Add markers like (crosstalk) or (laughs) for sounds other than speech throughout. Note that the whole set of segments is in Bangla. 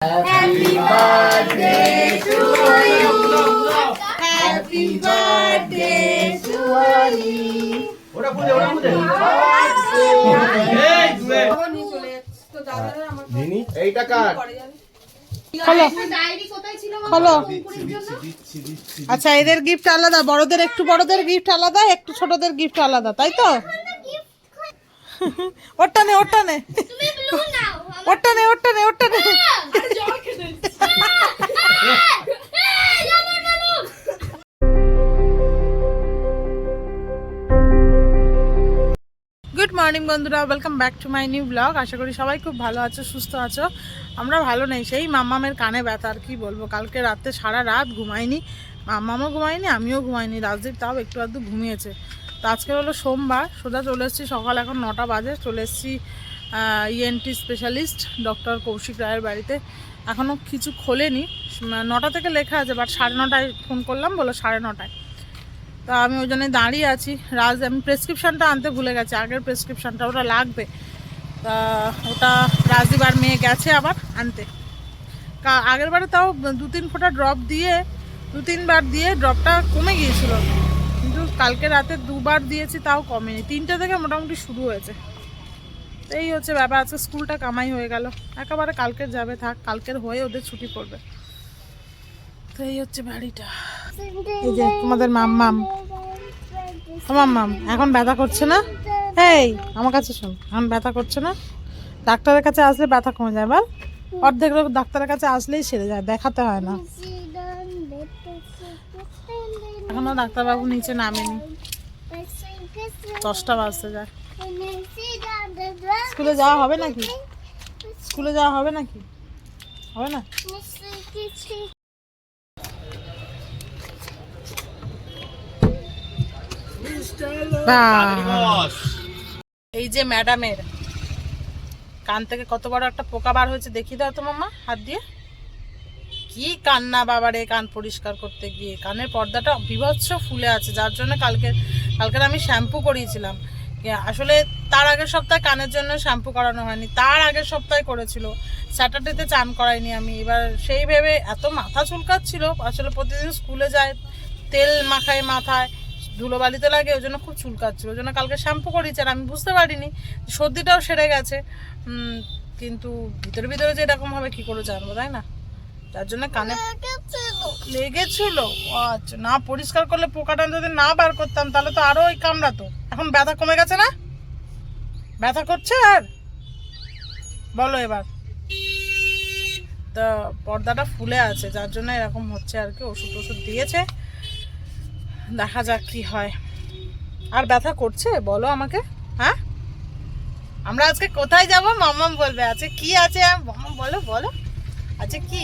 Happy birthday to you. Happy birthday to you. এই আচ্ছা এদের গিফট আলাদা। বড়দের একটু বড়দের গিফট আলাদা একটু ছোটদের গিফট আলাদা তাই তো? ওরটা নে ওরটা নে ওরটা নে গুড মর্নিং বন্ধুরা welcome back to my new blog আশা করি সবাই খুব ভালো আছো সুস্থ আছো। আমরা ভালো নেই সেই মাম্মামের কানে ব্যথা আর কি বলব? কালকে রাতে সারা রাত ঘুমাইনি। মাম্মামও ঘুমাইনি আমিও ঘুমাইনি। রাজদীপ তাও একটু আধটু ঘুমিয়েছে। তো আজকে হলো সোমবার, সোজা চলে এসেছি, সকাল এখন নটা বাজে, চলে এসেছি ইএনটি স্পেশালিস্ট ডক্টর কৌশিক রায়ের বাড়িতে। এখনও কিছু খোলেনি নটা থেকে লেখা আছে বাট সাড়ে নটায় ফোন করলাম বলো সাড়ে নটায়। তা আমি ওই জন্যই দাঁড়িয়ে আছি। রাজ, আমি প্রেসক্রিপশানটা আনতে ভুলে গেছি, আগের প্রেসক্রিপশানটা ওটা লাগবে। তা ওটা রাজদীপ আর মেয়ে গেছে আবার আনতে। আগের বারে তাও দু তিন ফোঁটা ড্রপ দিয়ে দু তিনবার দিয়ে ড্রপটা কমে গিয়েছিল। কালকে রাতে দুবার দিয়েছি, তাও কমেনি। তিনটে থেকে মোটামুটি শুরু হয়েছে। এই হচ্ছে ব্যাপার, আজকে স্কুলটা কামাই হয়ে গেল। একেবারে কালকের যাবে থাক, কালকের হয়ে ওদের ছুটি পড়বে। তো এই হচ্ছে বাড়িটা। এই যে তোমাদের মাম্মাম। মাম্মাম, এখন ব্যথা করছে না? এই, আমার কাছে শোন, এখন ব্যথা করছে না? ডাক্তারের কাছে আসলে ব্যথা কমে যায়, বল। অর্ধেক লোক ডাক্তারের কাছে আসলেই সেরে যায়, দেখাতে হয় না। এখনও ডাক্তারবাবু নিচে নামেনি। দশটা বাজতে যায়। স্কুলে যাওয়া হবে নাকি? স্কুলে যাওয়া হবে নাকি? হবে না? এই যে ম্যাডামের, কান থেকে কত বড় একটা পোকা বার হয়েছে, দেখিয়ে দাও তো মাম্মা, হাত দিয়ে। কি কান্না বাবারে কান পরিষ্কার করতে গিয়ে কানের পর্দাটা বিভৎস ফুলে আছে, যার জন্য কালকে, কালকের আমি শ্যাম্পু করিয়েছিলাম। আসলে তার আগের সপ্তাহে কানের জন্য শ্যাম্পু করানো হয়নি, তার আগের সপ্তাহে করেছিল। স্যাটারডেতে চান করাইনি আমি, এবার সেই ভেবে এত মাথা চুলকাচ্ছিল, আসলে প্রতিদিন স্কুলে যায়, তেল মাখায় মাথায়, ধুলোবালিতে লাগে, ওই জন্য খুব চুলকাচ্ছিল, ওই জন্য কালকে শ্যাম্পু করিয়েছি, আর আমি বুঝতে পারিনি, সর্দিটাও সেরে গেছে। কিন্তু ভিতরে ভিতরে যে এরকম হবে, কি করে জানব, তাই না? তার জন্য কানে লেগেছিল। আচ্ছা না পরিষ্কার করলে পোকাটা যদি না বার করতাম তাহলে তো আরও ওই কামড়াতো। এখন ব্যথা কমে গেছে না? ব্যথা করছে আর? বলো এবার। তা পর্দাটা ফুলে আছে যার জন্য এরকম হচ্ছে আর কি ওষুধ ওষুধ দিয়েছে। দেখা যাক কি হয়। আর ব্যথা করছে? বলো আমাকে। হ্যাঁ? আমরা আজকে কোথায় যাব? মাম্মাম বলবে আছে কি আছে? মাম্মাম বলো বলো। আছে কি?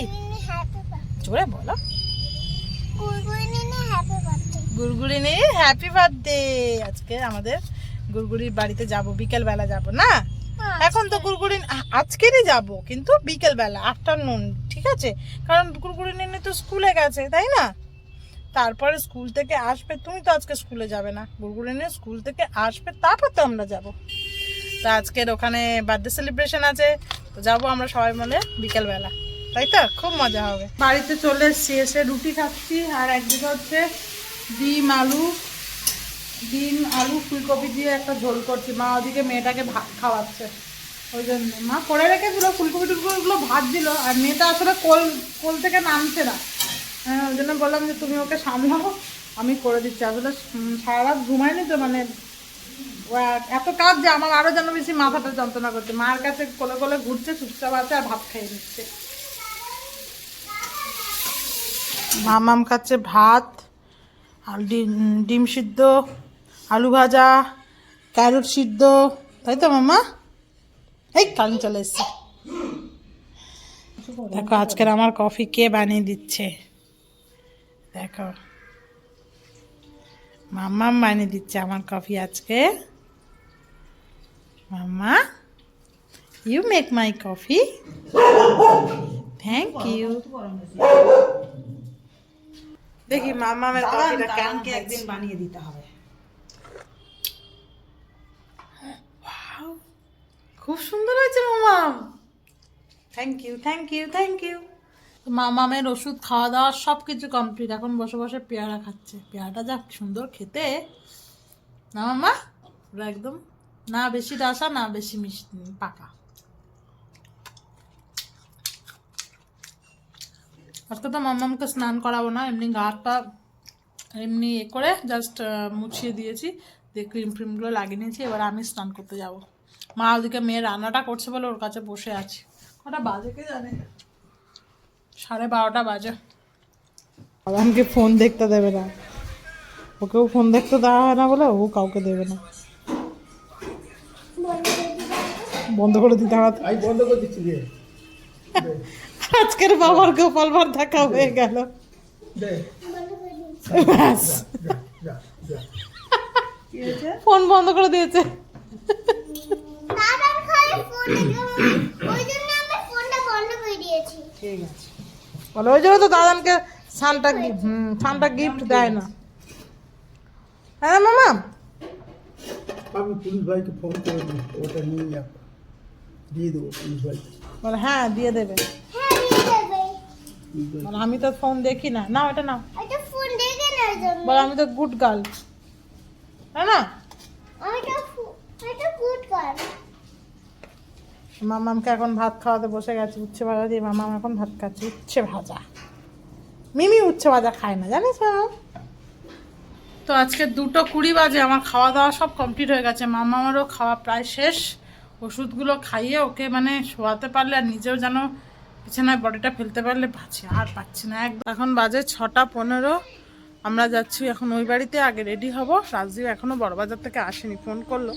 জোরে বলো। গুড়গুড়ি নেই হ্যাপি বার্থডে আজকে আমাদের গুড়গুড়ির বাড়িতে যাব বিকেল বেলা যাব না? এখন তো গুড়গুড়ি আজকেরই যাব কিন্তু বিকেল বেলা আফটারনুন ঠিক আছে? কারণ গুড়গুড়ি নিয়ে তো স্কুলে গেছে তাই না? তারপরে স্কুল থেকে আসবে তুমি তো আজকে স্কুলে যাবে না। গুড়গুড়ি নিয়ে স্কুল থেকে আসবে তারপর তো আমরা যাব। তো আজকের ওখানে বার্থডে সেলিব্রেশন আছে তো যাব আমরা সবাই মিলে বিকেল বেলা তাই তো? খুব মজা হবে। বাড়িতে চলে এসেছি, এসে রুটি খাচ্ছি, আর একদিকে হচ্ছে ডিম, আলু ডিম, আলু, ফুলকপি দিয়ে একটা ঝোল করছি। মা ওদিকে মেয়েটাকে ভাত খাওয়াচ্ছে। ওই জন্য। মা করে রেখেছিল, ফুলকপি টুলকপিগুলো ভাত দিল আর মেয়েটা আসলে কোল কোল থেকে নামছে না। হ্যাঁ ওই জন্য বললাম যে তুমি ওকে সামলাও, আমি করে দিচ্ছি। আসলে সারা রাত ঘুমায়নি তো মানে এত কাজ যে আমার আরও যেন বেশি মাথাটা যন্ত্রণা করছে। মার কাছে কোলে কোলে ঘুরছে, চুপচাপ আছে আর ভাত খেয়ে নিচ্ছে। মামাম খাচ্ছে ভাত ডিম সিদ্ধ, আলু ভাজা, ক্যারট সিদ্ধ। তাই তো মামা? এই কান চলে এসছে। দেখো, আজকের আমার কফি কে বানিয়ে দিচ্ছে? দেখো মাম্মাম বানিয়ে দিচ্ছে আমার কফি আজকে। Mamma you make my coffee thank you দেখি মাম্মামের কফিটা কেমন একদিন বানিয়ে দিতে হবে। খুব সুন্দর হয়েছে মামাম thank you thank you thank you মামামের ওষুধ খাওয়া দাওয়া সব কিছু কমপ্লিট এখন বসে বসে পেয়ারা খাচ্ছে। পেয়ারাটা যা সুন্দর খেতে। না মামা? একদম না বেশি রাসা না বেশি মিষ্টি পাকা। আজকে তো মামামকে স্নান করাবো না এমনি গা হাত পা এমনি এ করে জাস্ট মুছিয়ে দিয়েছি দিয়ে ক্রিম ফ্রিমগুলো লাগিয়ে নিয়েছি এবার আমি স্নান করতে যাব। মা ওদিকে মেয়ে রান্নাটা করছে বলে ওর কাছে বসে আছি। কটা বাজে কে জানে? সাড়ে বারোটা বাজে। আমাকে ফোন দেখতে দেবে না। ওকেও ফোন দেখতে দেওয়া হয় না বলে ও কাউকে দেবে না। বন্ধ করে দিতে হবে। বন্ধ করে দিচ্ছি (laughs) আজকের বাবার গোপাল ভার দেখা হয়ে গেল। ফোন বন্ধ করে দিয়েছে। ওই জন্য আমি ফোনটা বন্ধ করে দিয়েছি। ঠিক আছে। বলো ওই জন্য তো দাদানকে সানটা হুম সানটা গিফট দেয় না। হ্যাঁ মামা। আমি পুলিশ ভাইকে ফোন করে দিই। ওটা নিয়ে যাব দিয়ে দেবো পুলিশ ভাইকে। হ্যাঁ দিয়ে দেবে। হ্যাঁ আমি তো ফোন দেখি না। না ওটা না ওইটা ফোন দেখে না বলে আমি তো গুড গার্ল তাই না? আমি তো এটা গুড কার মামামকে এখন ভাত খাওয়াতে বসে গেছে উচ্ছে ভাজা দিয়ে মামাম এখন ভাত খাচ্ছে উচ্ছে ভাজা। মিমি উচ্ছে ভাজা খায় না জানিস? তো আজকে দুটো কুড়ি বাজে আমার খাওয়া দাওয়া সব কমপ্লিট হয়ে গেছে। মামা আমারও খাওয়া প্রায় শেষ। ওষুধগুলো খাইয়ে ওকে মানে শোয়াতে পারলে আর নিজেও যেন বিছানায় বডিটা ফেলতে পারলে পাচ্ছি আর পাচ্ছি না। একদম এখন বাজে ছটা পনেরো। আমরা যাচ্ছি এখন ওই বাড়িতে, আগে রেডি হব। রাজদীপ এখনও বড়বাজার থেকে আসেনি, ফোন করল।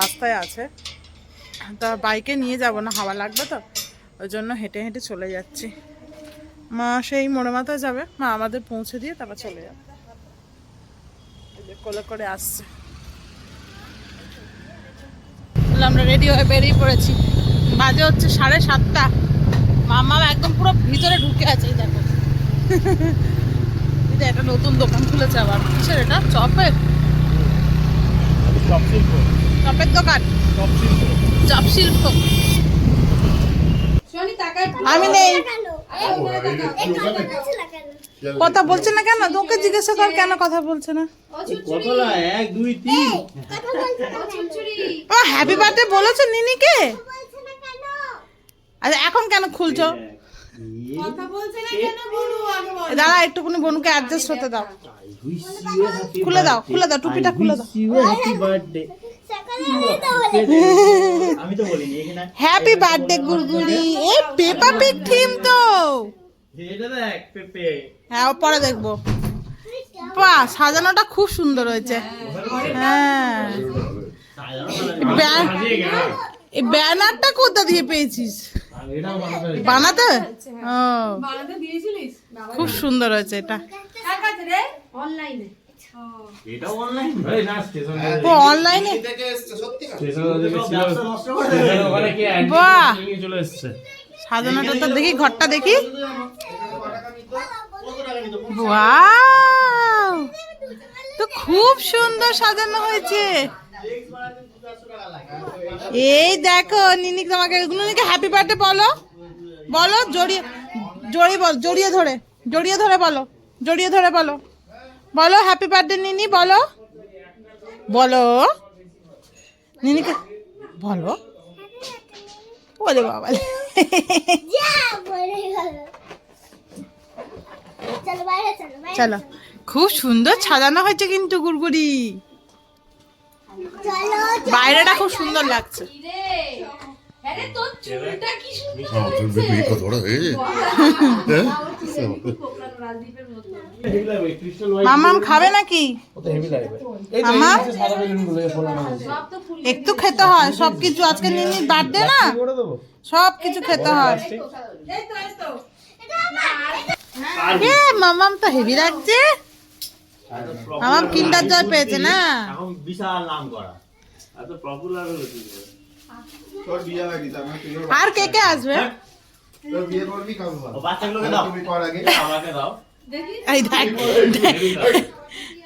রাস্তায় আছে। তা বাইকে নিয়ে যাব না, হাওয়া লাগবে তো। ওই জন্য হেঁটে হেঁটে চলে যাচ্ছি। মা সেই মোড়ে মাথায় যাবে। মা আমাদের পৌঁছে দিয়ে তারপর চলে যাবে। কোলে করে আসছে। আমরা রেডি হয়ে বেরিয়ে পড়েছি। বাজে হচ্ছে সাড়ে সাতটা। মামা একদম পুরো ভিতরে ঢুকে আছে দেখো। যে একটা নতুন দোকান খুলেছে আবার। কিসের এটা? চপের? চপের দোকান? চপ শিল্প। আমি নেই। কথা বলছে না কেন? তোকে জিজ্ঞাসা কর কেন কথা বলছে না? ও হ্যাপি বার্থডে বলেছ নিনিকে? আচ্ছা এখন কেন খুলছো? দাঁড়া একটুকুনি বনুকে অ্যাডজাস্ট হতে দাও। খুলে দাও খুলে দাও টুপিটা খুলে দাও। হ্যাপি বার্থডে সকালে আমি তো বলে বলিনি। Happy birthday (laughs) Gurguri. এই পেপা পিক থিম তো। হ্যাঁ ও পরে দেখব। বাহ সাজানোটা খুব সুন্দর হয়েছে। হ্যাঁ। এই ব্যানারটা কোথা দিয়ে পেয়েছিস? বানাতে? বানাতে ও খুব সুন্দর হয়েছে এটা। অনলাইন। সাজানোটা তো দেখি ঘরটা দেখি। তো খুব সুন্দর সাজানো হয়েছে। এই দেখো নিনি তোমাকে নিনিকে হ্যাপি বার্থডে বলো? বলো জড়িয়ে জড়িয়ে বল জড়িয়ে ধরে জড়িয়ে ধরে বলো জড়িয়ে ধরে বলো। বলো হ্যাপি বার্থডে নিনি বলো। বলো। নিনিকে বলো। বলে বাবা বলে চলো। খুব সুন্দর সাজানো হয়েছে কিন্তু গুড়গুড়ি। বাইরেটা খুব সুন্দর লাগছে। মামাম খাবে নাকি? একটু খেতে হয় সব সবকিছু আজকে নিনি দে না? সব কিছু খেতে হয় হ্যাঁ, মামাম তো হেভি লাগছে। মামাম কিন্ডার জয় পেয়েছে না? এখন বিশাল নাম করা। এত পপুলার হয়েছে তোর বিয়ে হয়নি গেছে মানে আর কে কে আসবে? তোর বিয়ে করবি কবে বল? ও বাচ্চাগুলোকে দাও। তুমি কর আগে আমাকে দাও। দেখি। এই দেখ।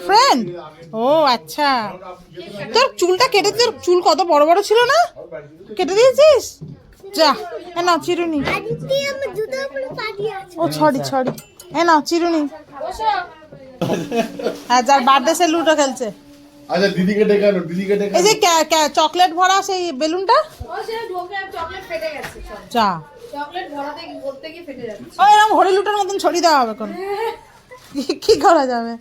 ফ্রেন্ড ও আচ্ছা তোর চুলটা কেটে তোর চুল কত বড় বড় ছিল না? কেটে দিয়েছিস? যা এ নাও চিরুনি। ও ছড়ি ছড়ি। এ নাও চিরুনি। হ্যাঁ যার বার্থডে সে লুডো খেলছে। আচ্ছা দিদিকে ডেকে আনো দিদিকে ডেকে এই যে কে- কে- চকলেট ভরা সেই বেলুনটা? চকলেট ফেটে গেছে যা। চকলেট ভরাতে করতে গিয়ে ফেটে যাচ্ছে। ও এরকম হরি লুটার মতন ছড়িয়ে দেওয়া হবে কোন (laughs) (laughs) কি- করা যাবে?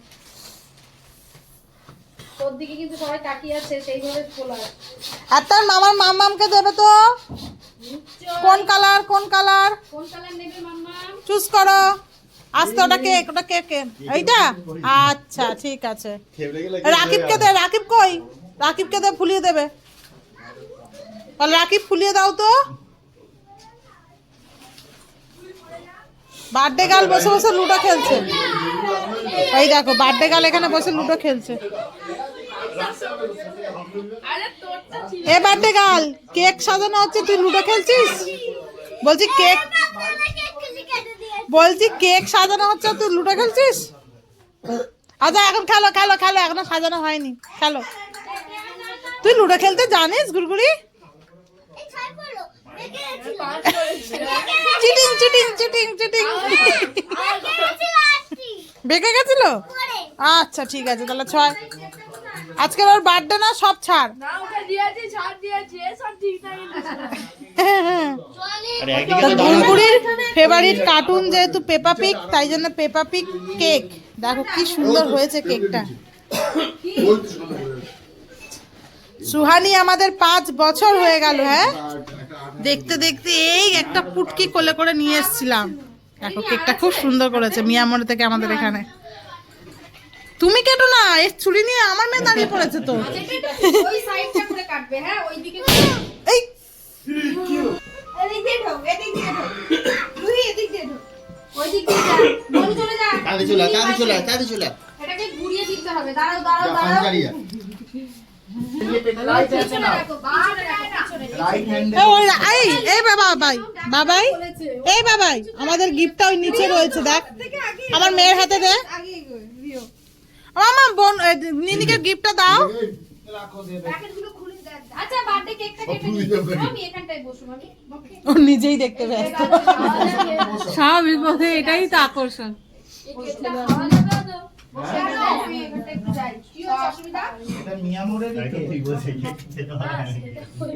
তোর দিকে কিন্তু সবাই তাকিয়ে আছে সেইভাবে খোলা। আর তার মামার মামামকে দেবে তো। কোন কালার কোন কালার? কোন কালার নেবে মাম্মা চুজ করো। আস্তে ওটা কেক ওটা কেক এইটা? আচ্ছা ঠিক আছে। রাকিবকে দে রাকিব কই? রাকিবকে দে ফুলিয়ে দেবে। তাহলে রাকিব ফুলিয়ে দাও তো। বার্থডে গার্ল বসে বসে লুডো খেলছে। এই দেখো, বার্থডে গার্ল এখানে বসে লুডো খেলছে। এ বার্থডে গার্ল, কেক সাজানো হচ্ছে, তুই লুডো খেলছিস? বলছি কেক বলছি কেক সাজানো হচ্ছে, তুই লুডো খেলছিস? আচ্ছা এখন খেলো খেলো খেলো, এখনও সাজানো হয়নি, খেলো। তুই লুডো খেলতে জানিস, গুড়গুড়ি এই ছাই পড়ল দেখে গেছিল চিটিং চিটিং চিটিং চিটিং। বেঁকে গেছিল? আচ্ছা ঠিক আছে তাহলে ছয়। আজকের ওর বার্থডে না সব ছাড়। না ওটা দিয়েছি ছাড় দিয়েছি সব ঠিক থাকে তো গুড়গুড়ির ফেভারিট কার্টুন যেহেতু পেপা পিক তাই জন্য পেপা পিক কেক দেখো কি সুন্দর হয়েছে কেকটা সুহানি আমাদের পাঁচ বছর হয়ে গেল হ্যাঁ? দেখতে দেখতে এই একটা পুটকি কোলে করে নিয়ে এসেছিলাম। দেখো কেকটা খুব সুন্দর করেছে মিয়ামোড় থেকে আমাদের এখানে। তুমি কেটো না এর চুড়ি নিয়ে আমার মেয়ে দাঁড়িয়ে পড়েছে তো। ওই সাইডটা করে কাটবে হ্যাঁ ওইদিকে এই চলে চলে চলে। এটাকে ঘুরিয়ে দিতে হবে দাঁড়াও দাঁড়াও দাঁড়াও। এই এই বাবা বাবাই বাবাই এই বাবাই আমাদের গিফটটা ওই নিচে রয়েছে দেখ। আমার মেয়ের হাতে দে। আমার বোন এ, নিনিকে গিফটটা দাও। প্যাকেটগুলো খুলে দেখ আচ্ছা বার্থডে কেকটা কেটে নিই আমি এখানটায় বসুন আমি ও নিজেই দেখতে ব্যস্ত। স্বাভাবিক ভাবে এটাই তো আকর্ষণ।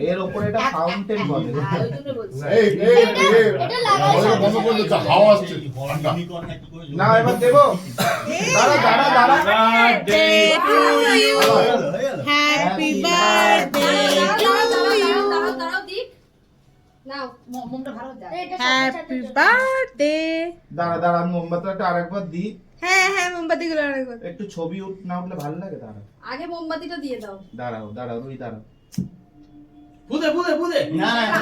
এর ওপরে এটা ফাউন্টেন বলে। আসছে ঠান্ডা। না এবার দেবো। দাঁড়া দাঁড়া দাঁড়া। হ্যাপি বার্থডে হ্যাপি দাঁড়া দাঁড়া আমি মোমবাতিটা আরেকবার দিই। হ্যাঁ হ্যাঁ মোমবাতিগুলো আরেকবার একটু ছবি উঠ না উঠলে ভালো লাগে দাঁড়া আগে মোমবাতিটা দিয়ে দাও। দাঁড়াও দাঁড়াও রুই দাঁড়াও। না না না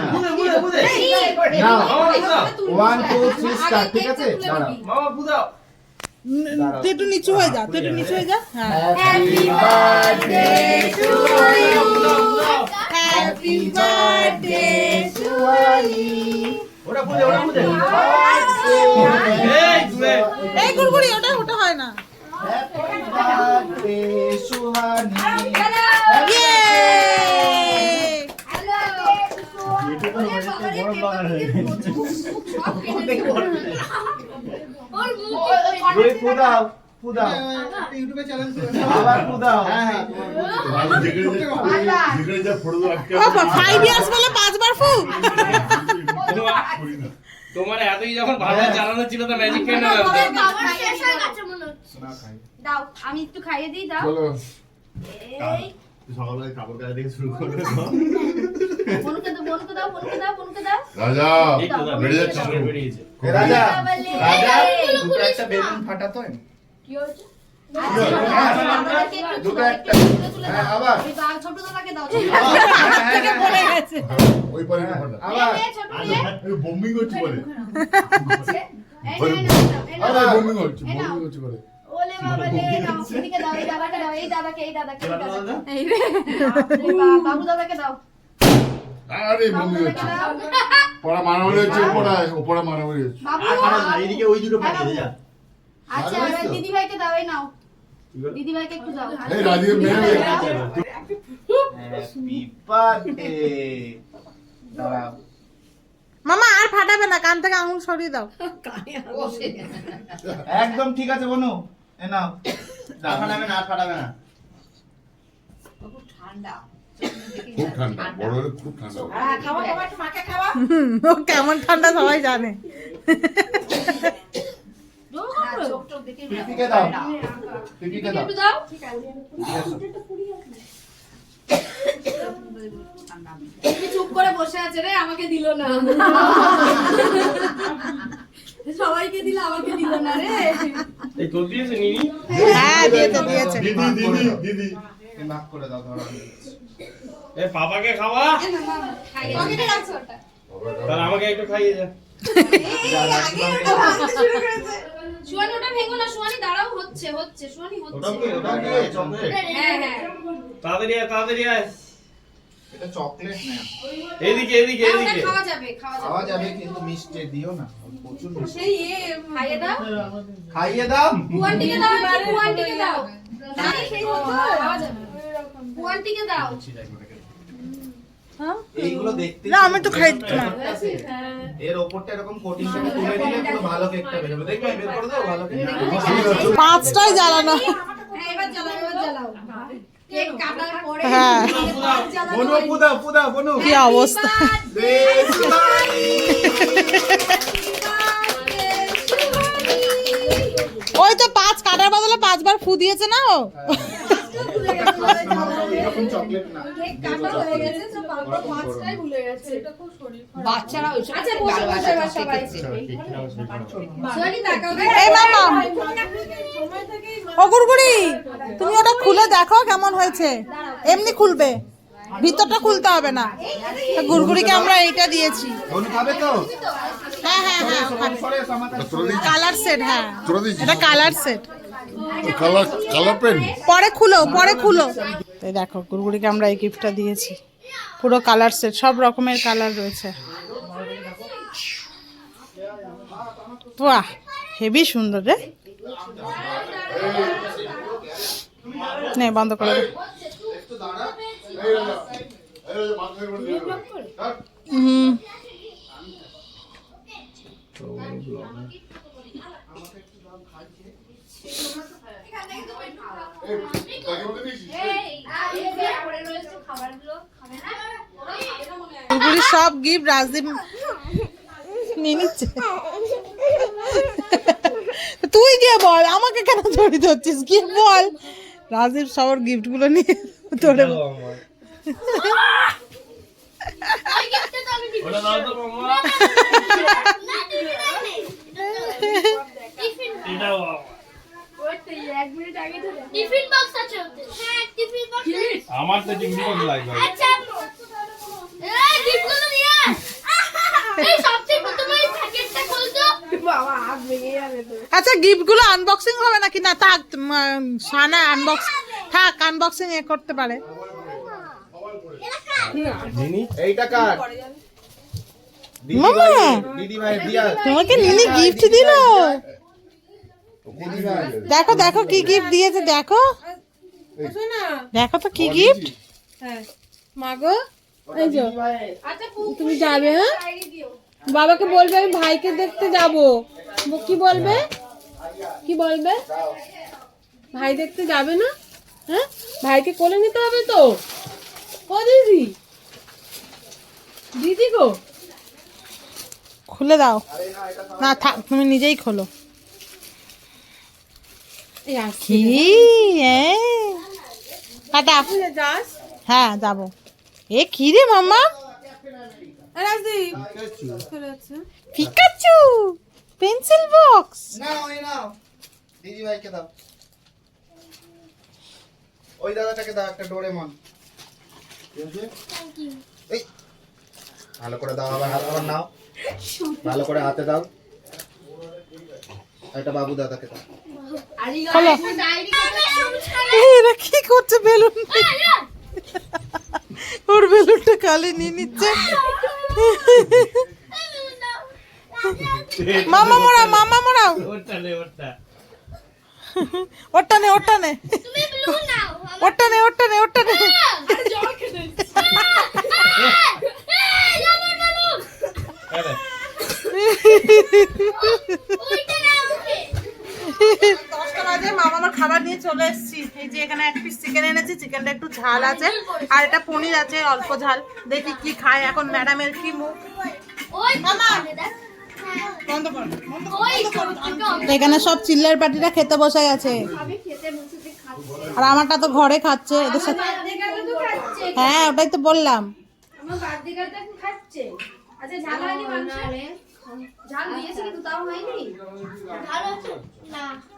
ওয়ান টু থ্রি স্টার্ট ঠিক আছে? দাঁড়াও। মামা তুই একটু নিচু হয়ে যা তুই একটু নিচু হয়ে যা। হ্যাঁ। Happy birthday to you happy birthday সুয়ালি ওটা বুঝে ওটা বুঝে এই গুড়গুড়ি ওটা ওটা হয় না। ইউটিউবে চ্যানেল আবার হ্যাঁ হ্যাঁ যেখানে যেখানে যা ফটো আটকে ও ফাইভ ইয়ার্স বলে পাঁচবার ফু (laughs) তোমার এতই যখন ভালো চালানো ছিল তো ম্যাজিক কেন শেষ হয়ে গেছে মনে হচ্ছে। দাও আমি একটু খাইয়ে দিই দাও। চলো এই। সকালবেলায় কাপড় কাচা থেকে শুরু করবে বনুকে দাও বনুকে দাও বনুকে দাও বনুকে দাও। রাজা যাচ্ছে। রাজা রাজা দুটো একটা বেলুন ফাটাতো কি হয়েছে? আরে নাও। হচ্ছে এদিকে পড়া মারামারি হচ্ছে ওপরা ওপরা মারামারি হচ্ছে এইদিকে ওই দুটো। আচ্ছা? দিদি ভাইকে দাও, এই নাও কি বলো? দিদি ভাইকে একটু দাও এই রাজীব মেয়ে হ্যাপি বার্থডে দাঁড়াও মামা আর ফাটাবে না কান থেকে আঙুল সরিয়ে দাও। একদম ঠিক আছে বনু। এ নাও। ফাটাবে না, আর ফাটাবে না। খুব ঠান্ডা। বড় খুব ঠান্ডা হুম, ও কেমন ঠান্ডা সবাই জানে। দাও। দাও। চুপ করে বসে আছে রে আমাকে দিল না। সবাইকে দিল আমাকে দিল না রে। এই তোর দিয়েছে নিনি? হ্যাঁ দিয়েছে দিয়েছে। দিদি দিদি দিদি। এ করে দাও ধরো। এ, পাপাকে খাওয়া? পকেটে রাখছো ওটা? তাহলে আমাকে একটু খাইয়ে যা সুয়ানি ওটা ভেঙো না সুয়ানি দাঁড়াও হচ্ছে হচ্ছে সুয়ানি হচ্ছে। কি ওটাও কি চকলেট? হ্যাঁ হ্যাঁ। তাড়াতাড়ি আয় তাড়াতাড়ি আয়। এটা চকলেট না। এদিকে এদিকে হ্যাঁ, এদিকে। খাওয়া যাবে খাওয়া খাওয়া যাবে কিন্তু মিষ্টি দিও না প্রচুর মিষ্টি। সেই এ খাইয়ে দাও। খাইয়ে দাও। পুয়ানটিকে দাও একটু পুয়ানটিকে দাও। দাও। খাওয়া যাবে। পুয়ানটিকে দাও। এইগুলো দেখতে না আমি তো খাই দিচ্ছি না। এর ওপরটা এরকম কোটিং করে তুলে দিলে পুরো ভালো কেকটা বেরোবে। দেখবে বের করে দাও ভালো কেক পাঁচটাই জ্বালানো। হ্যাঁ এবার জ্বালাও এবার জ্বালাও। হ্যাঁ। কি অবস্থা? ওই তো পাঁচ কাটার বদলে পাঁচবার ফু দিয়েছে না ও? বাচ্চারা ওইসব তুমি ওটা খুলে দেখো কেমন হয়েছে। এমনি খুলবে। ভিতরটা খুলতে হবে না। গুড়গুড়িকে আমরা এইটা দিয়েছি। হ্যাঁ হ্যাঁ হ্যাঁ কালার সেট হ্যাঁ। এটা কালার সেট। পরে খুলো পরে খুলো। এই দেখো গুড়গুড়িকে আমরা এই গিফটটা দিয়েছি। পুরো কালার সেট সব রকমের কালার রয়েছে। বাহ হেভি সুন্দর রে। নে বন্ধ করে দে। হুম। গুড়গুড়ি সব গিফট রাজদীপ নিয়ে নিচ্ছে তুই গিয়ে বল আমাকে কেন জড়িত ধরছিস কি বল রাজদীপ সবার গিফটগুলো নিয়ে তোরে ওটা টিফিন বক্স আছে ওতে হ্যাঁ টিফিন বক্স আমার তো টিভি কম লাগবে। আচ্ছা এই গিফটগুলো নিয়ে এই সবচেয়ে প্রথমে প্যাকেটটা খোল তো। আচ্ছা গিফটগুলো আনবক্সিং হবে নাকি? না থাক সানা আনবক্স থাক আনবক্সিং এ করতে পারে। এইটা কার? দিদি মামা। ভাই দিদি ভাই দিয়া তোমাকে নিনি গিফট দিল। দেখো দেখো কি গিফট দিয়েছে দেখো। দেখো তো কি গিফট মাগো তুমি যাবে হ্যাঁ? বাবাকে বলবে আমি ভাইকে দেখতে যাব। কি বলবে? কি বলবে? ভাই দেখতে যাবে না? হ্যাঁ? ভাইকে কোলে নিতে হবে তো? ও দিদি দিদি গো। খুলে দাও। না থাক তুমি নিজেই খোলো। কি? হ্যাঁ যাস হ্যাঁ যাব। এ কি রে মামা পিকাচু। Pencil box. দিদি ভাইকে দাও। ওই দাদাটাকে দাও একটা ডোরেমন। ভালো করে দাও আবার হাত আবার নাও। (laughs) ভালো করে হাতে দাও। একটা বাবু দাদাকে দাও। এরা কি করছে বেলুন? ওর বেলুনটা কালে নিয়ে নিচ্ছে। মামা মোড়াও মামা মোড়াও ওরটা নে ওরটা নে। ওরটা নে ব্লু নে ওরটা নে। ওরটা নে (laughs) (laughs) আরে ওইটা নাও ওকে দশটা বাজে মামা আমার খাবার নিয়ে চলে এসেছি। এই যে এখানে এক পিস চিকেন এনেছি চিকেনটা একটু ঝাল আছে। আর এটা পনির আছে অল্প ঝাল। দেখি কি খায় এখন ম্যাডামের কি মুখ। ওই মামা! দেখ বন্ধ কর ওই ছোট এখানে সব চিল্লার পার্টিরা খেতে বসে গেছে আর আমারটা তো ঘরে খাচ্ছে এদের সাথে হ্যাঁ ওটাই তো বললাম। আচ্ছা ঝাল হয়নি মাংস ঝাল দিয়েছে কিন্তু তাও হয়নি? ভালো আছে।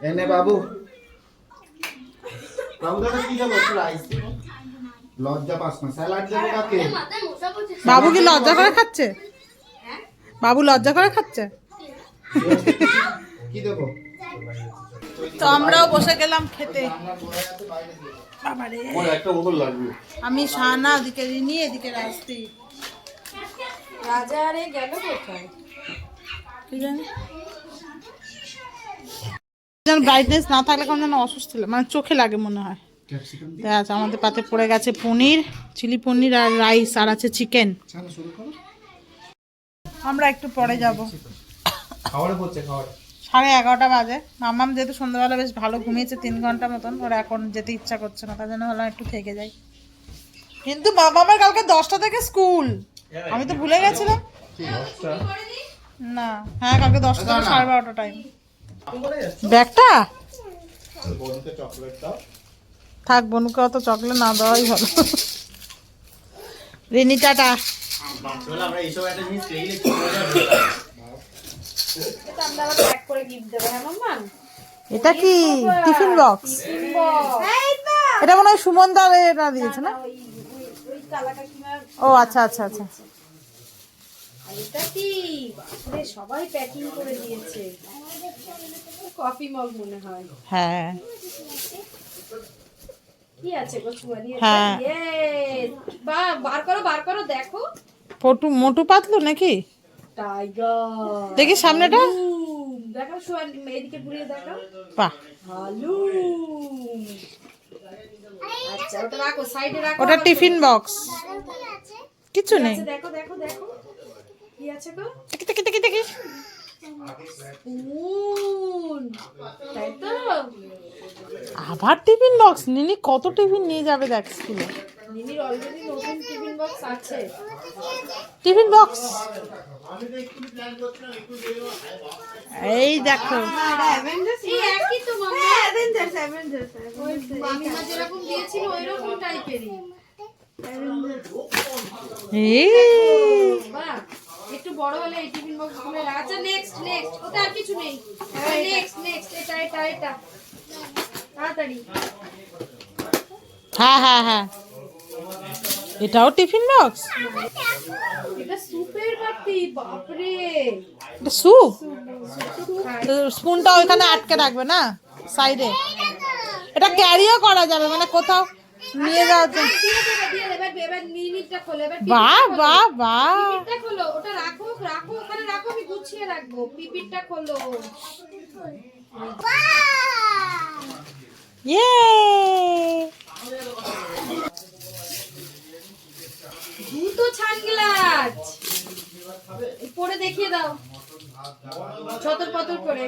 এনে বাবু বাবু। দাদা কি দেবো একটু রাইস লজ্জা পাস না। স্যালাড দেবো কাকে? বাবু কি লজ্জা করে খাচ্ছে? বাবু লজ্জা করে খাচ্ছে? কি দেবো? তো আমরাও বসে গেলাম খেতে। আমি সানা ওদিকে রিনি এদিকে রাস্তি রাজা আরে গেল কোথায়? কি জানি? যেন ব্রাইটনেস না থাকলে কেমন যেন অসুস্থ লাগে মানে চোখে লাগে মনে হয়। যাচ্ছে আমাদের পাতে পড়ে গেছে পনির চিলি পনির আর রাইস আর আছে চিকেন আমরা একটু পরে যাব। সাড়ে এগারোটা বাজে। মামাম যেহেতু সন্ধ্যাবেলা বেশ ভালো ঘুমিয়েছে তিন ঘণ্টা মতন ওর এখন যেতে ইচ্ছা করছে না তার জন্য ভাবলাম একটু থেকে যাই। কিন্তু মামামের কালকে দশটা থেকে স্কুল। আমি তো ভুলে গেছিলাম। না হ্যাঁ কালকে দশটা থেকে সাড়ে বারোটা টাইম ব্যাগটা? দাও। থাক বনুকে অত চকলেট না দেওয়াই ভালো। রিনি টাটা। হ্যাঁ এটা কি? টিফিন বক্স এটা মনে হয় সুমন দা দিয়েছে না? ও আচ্ছা আচ্ছা আচ্ছা। এটা কি? বাপরে সবাই প্যাকিং করে দিয়েছে। কফি মগ মনে হয়। হ্যাঁ। কি আছে গো হ্যাঁ। বা বার করো বার করো দেখো। ফটু মোটু পাতলু নাকি? টাইগার দেখি সামনেটা। দেখাও সোয়ালি এদিকে ঘুরিয়ে দেখাও। বাহ। হালু আচ্ছা ওটা রাখো সাইডে রাখো। ওটা টিফিন বক্স কিছু নেই। আচ্ছা, দেখো দেখো দেখো। কি আছে গো? তাই তো? আবার টিফিন বক্স? নিনি কত টিফিন নিয়ে যাবে দেখ স্কুলে। নিনির অলরেডি নতুন টিফিন বক্স আছে। Tiffin box? এই দেখো। এই একই তো মামা। অ্যাভেঞ্জার্স অ্যাভেঞ্জার্স মামিমা যেরকম দিয়েছিল ওই রকম টাইপেরই এই। বাহ। একটু বড় হলে এই টিফিন বক্স খুলে রাখ। আচ্ছা নেক্সট নেক্সট ওটা আর কিছু নেই। নেক্সট নেক্সট এটা এটা এটা। তাড়াতাড়ি। হ্যাঁ হ্যাঁ হ্যাঁ। এটাও টিফিন বক্স এটা সুপের বাটি বাপরে। এটা স্যুপ স্পুনটা ওইখানে আটকে রাখবে না সাইডে এটা ক্যারিও করা যাবে মানে কোথাও নিয়ে মিনিটটা খোলো এবার বাহ বাহ বাহ। পিপিটটা খোলো ওটা রাখো রাখো ওখানে রাখো আমি গুছিয়ে রাখব। পিপিটটা খোলো। ইয়ে। দুটো ছান গ্লাস। পরে দেখিয়ে দাও। ছতর পতর করে।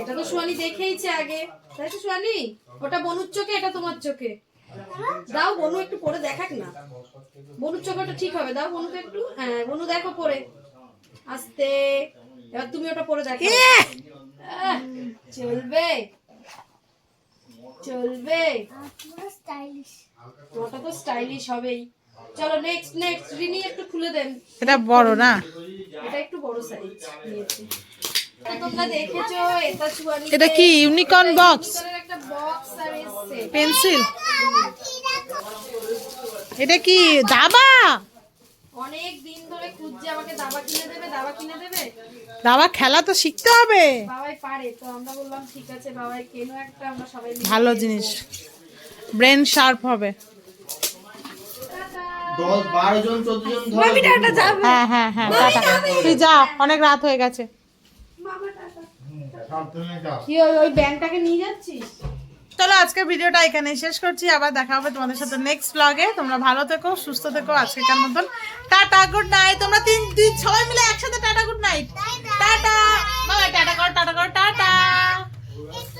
এটা তো সোয়ানি দেখেইছে আগে। তাই তো সোয়ানি ওটা বনুর চোখে এটা তোমার চোখে। দাও বনু একটু পরে দেখাক না। বনুর চোখে ওটা ঠিক হবে। দাও বনুকে একটু। হ্যাঁ বনু দেখো পরে। আস্তে। এবার তুমি ওটা পরে দেখো চলবে। চলবে। ওটা তো স্টাইলিশ হবেই। চলো নেক্সট নেক্সট রিনি একটু খুলে দেন। এটা বড় না? এটা একটু বড় সাইজ নিয়েছি। এটা কি ইউনিকর্ন বক্স পেন্সিল এটা কি দাবা? অনেক দিন ধরে খুঁজছে আমাকে দাবা কিনে দেবে দাবা কিনে দেবে? দাবা খেলা তো শিখতে হবে। বাবাই পারে তো আমরা বললাম ঠিক আছে বাবাই কেন একটা আমরা সবাই ভালো জিনিস। ব্রেন শার্প হবে। দশ বারো জন চোদ্দ জন হ্যাঁ হ্যাঁ হ্যাঁ টাটা। তুই যা অনেক রাত হয়ে গেছে। কি ওই ওই ব্যাংকটাকে নিয়ে যাচ্ছিস? চলো আজকের ভিডিওটা এখানে শেষ করছি। আবার দেখা হবে তোমাদের সাথে নেক্সট ব্লগে তোমরা ভালো থেকো সুস্থ থেকো আজকে আজকের মতন। টাটা গুড নাইট তোমরা তিন তিন সবাই মিলে একসাথে টাটা গুড নাইট টাটা। বাবা টাটা করো টাটা করো টাটা।